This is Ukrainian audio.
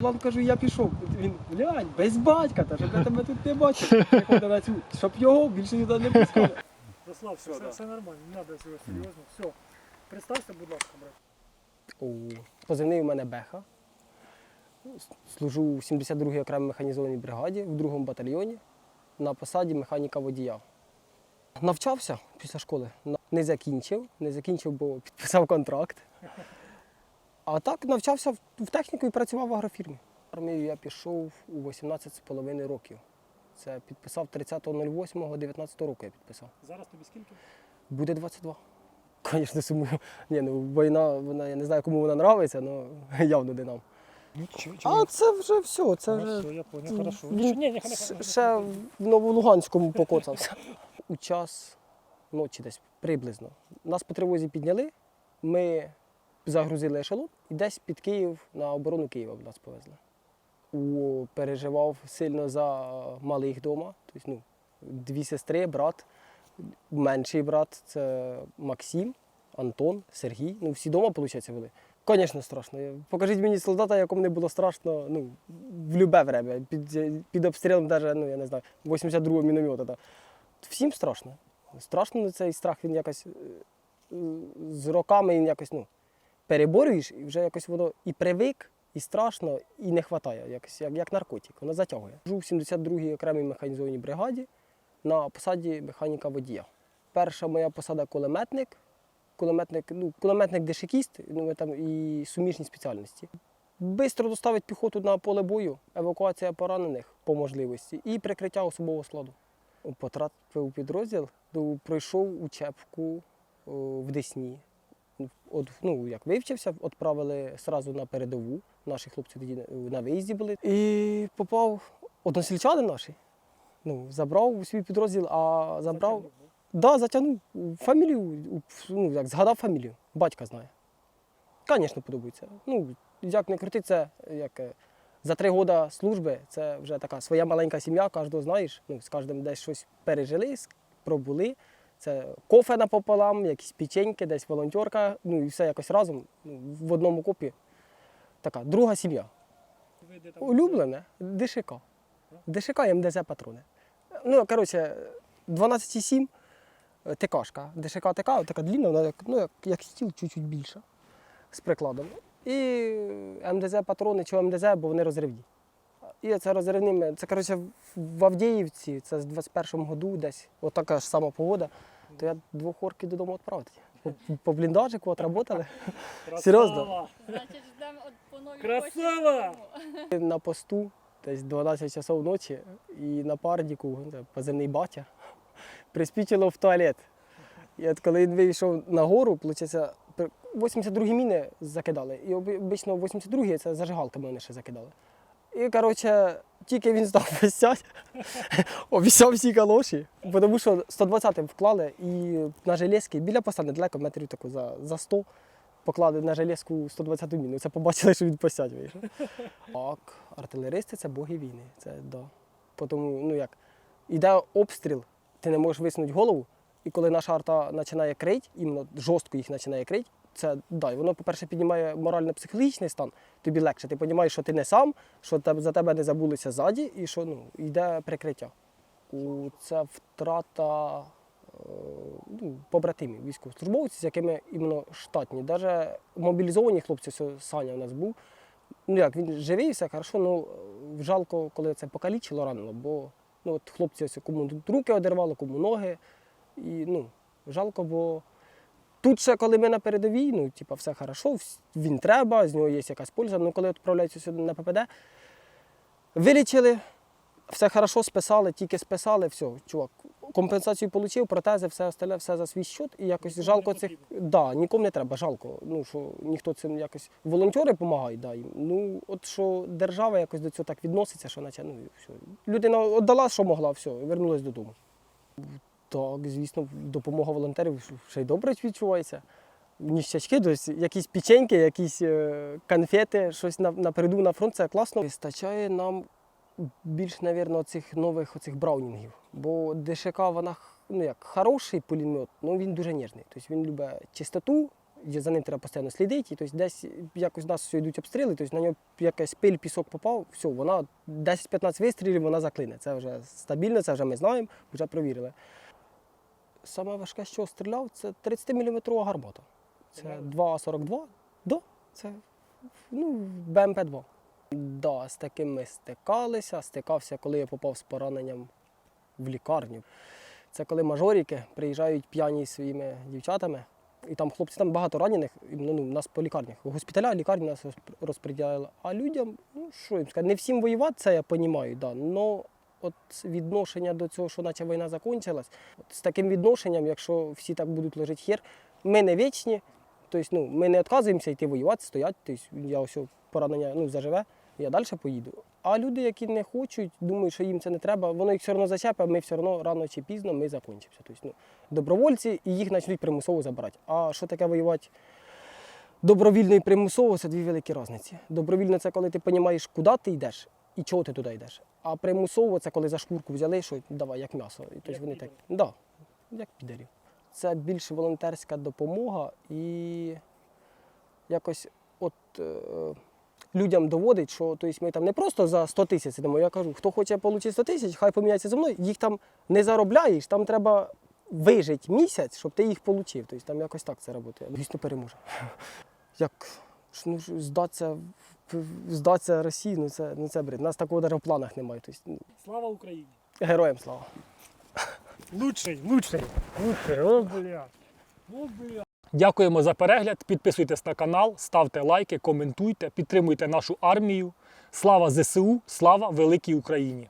Вам кажу, я пішов. Він, блядь, без батька, та щоб я тебе тут не бачив. На цю, щоб його більше сюди не пускали. Розслабся, Все, все, да. все нормально, не треба цього серйозно. Все. Представся, будь ласка, брат. О, Позивний у мене Беха. Служу у 72-й окремій механізованій бригаді в другому батальйоні на посаді механіка водія. Навчався після школи. Не закінчив, не закінчив, бо підписав контракт. А так навчався в- техніку і працював в агрофірмі. Армію я пішов у 18,5 років. Це підписав 30.08.19 року я підписав. Зараз тобі скільки? Буде 22. Звісно, сумую. Ні, ну війна, вона, я не знаю, кому вона нравиться, але явно не нам. Ну, А це вже все, це Ну, вже все, я понял, хорошо. Ні, ні, ні, ні, ще в Новолуганському покоцався. У час ночі десь приблизно. Нас по тривозі підняли, ми загрузили ешелон і десь під Київ на оборону Києва нас повезли. О, переживав сильно за малих вдома. Тобто, ну, дві сестри, брат, менший брат це Максим, Антон, Сергій. Ну, всі вдома, виходить, були. Звісно, страшно. Покажіть мені солдата, якому не було страшно ну, в любе время. Під, під обстрілом, навіть, ну, я не знаю, 82-го міномета. Всім страшно. Страшно цей страх, він якось е, з роками він якось ну, переборюєш, і вже якось воно і привик, і страшно, і не вистачає, якось, як, як наркотик, воно затягує. Жив в 72-й окремій механізованій бригаді на посаді механіка водія. Перша моя посада кулеметник. Кулеметник, ну, кулеметник дешикіст, ну, там і суміжні спеціальності. Бистро доставить піхоту на поле бою, евакуація поранених по можливості і прикриття особового складу. Потрапив у підрозділ, ну, пройшов учебку в Десні. От, ну, як вивчився, відправили одразу на передову. Наші хлопці тоді на виїзді були. І попав односельчанин наш. Ну, забрав у свій підрозділ, а забрав. Да, затягнув фамілію, ну, як згадав фамілію, батька знає. Звісно, подобається. Ну, як не крути, це як е, за три роки служби це вже така своя маленька сім'я, кожного знаєш. Ну, з кожним десь щось пережили, пробули. Це кофе напополам, якісь печеньки, десь волонтерка, ну і все якось разом ну, в одному копі. Така друга сім'я. Улюблене ДШК. ДШК і МДЗ патрони. Ну, коротше, 12,7 е, ТКшка. ДШК ТК, така длінна, вона як, ну, як, як стіл, чуть-чуть більша з прикладом. І МДЗ патрони чи МДЗ, бо вони розривні. І це розривними. Це, коротше, в Авдіївці, це з 21-му году десь, отака ж сама погода, то я двох орків додому відправив. По, по бліндажику отработали. Серйозно? Значить, ждемо от по новій Красава! На посту десь 12 часов ночі і на парніку, позивний батя, приспічило в туалет. І от коли він вийшов на гору, виходить, 82 міни закидали. І обично 82 це зажигалками вони ще закидали. І, коротше, тільки він став писати, обіцяв всі калоші, тому що 120 вклали і на железки біля поста недалеко, метрів таку за, за 100 поклали на железку 120 міну. Це побачили, що він посядь вийшов. Так, артилеристи це боги війни. Це да. Тому, ну як, іде обстріл, ти не можеш висунути голову, і коли наша арта починає крить, іменно жорстко їх починає крить, це да, і воно, по-перше, піднімає морально-психологічний стан, тобі легше. Ти розумієш, що ти не сам, що за тебе не забулися ззаді, і що ну, йде прикриття. Це втрата е, ну, побратимів, військовослужбовців, з якими іменно штатні. Навіть мобілізовані хлопці, Саня у нас був. Ну як, він живий, все хорошо, ну е, жалко, коли це покалічило ранило, бо ну, от хлопці ось кому руки одервало, кому ноги. І ну, жалко, бо тут ще, коли ми на передовій, ну, типа, все хорошо, він треба, з нього є якась польза. Ну, коли відправляються сюди на ППД, вилічили, все хорошо, списали, тільки списали, все, чувак, компенсацію отримав, протези, все остальне, все за свій счет. І якось Нікому жалко цих. Да, нікому не треба, жалко. Ну, що ніхто цим якось. Волонтери допомагають, да, їм. Ну, от що держава якось до цього так відноситься, що наче, ну, все. Людина віддала, що могла, все, і вернулась додому. Так, звісно, допомога волонтерів ще й добре відчувається. Ніщачки, тобто якісь печеньки, якісь е, конфети, щось на, напереду на фронт, це класно. Вистачає нам більш, мабуть, цих нових оцих браунінгів. Бо ДШК, вона ну, як хороший пулемет, ну він дуже ніжний. Тобто він любить чистоту, за ним треба постійно слідити. І, тобто десь якось у нас все йдуть обстріли, тобто на нього якась пиль, пісок попав, все, вона 10-15 вистрілів, вона заклине. Це вже стабільно, це вже ми знаємо, вже провірили. Саме важке, що стріляв, це 30-мм гармата. Це 2,42. Да, це ну, БМП-2. Да, з таким ми стикалися. Стикався, коли я попав з пораненням в лікарню. Це коли мажоріки приїжджають п'яні зі своїми дівчатами, і там хлопці, там багато ранених, ну, ну, нас по лікарнях. Госпіталя, лікарні нас розп- розподіляли. А людям, ну що їм сказати, не всім воювати, це я розумію, да, от відношення до цього, що наче війна закінчилась, от з таким відношенням, якщо всі так будуть лежати хер, ми не вічні, тобто ну, ми не відказуємося йти воювати, стоять, тобто я ось поранення ну, заживе, я далі поїду. А люди, які не хочуть, думають, що їм це не треба, воно їх все одно зачепить, ми все одно рано чи пізно ми закінчимося. Тобто, ну, добровольці і їх почнуть примусово забирати. А що таке воювати добровільно і примусово це дві великі різниці. Добровільно це коли ти розумієш, куди ти йдеш і чого ти туди йдеш. А примусово це коли за шкурку взяли, що давай, як м'ясо. І тобто Як вони так, да, як підарів. Це більше волонтерська допомога і якось от. Е, людям доводить, що тобто, ми там не просто за 100 тисяч йдемо. Я кажу, хто хоче отримати 100 тисяч, хай поміняється зі мною. Їх там не заробляєш, там треба вижити місяць, щоб ти їх отримав. Тобто там якось так це працює. Звісно, переможе. Як ну, здатися, здатися Росії, ну це, ну це бред. У нас такого навіть в планах немає. Тобто, ну, Слава Україні! героям слава. Лучший, лучший, лучший, о, бля. О, бля. Дякуємо за перегляд. Підписуйтесь на канал, ставте лайки, коментуйте, підтримуйте нашу армію. Слава ЗСУ, слава великій Україні!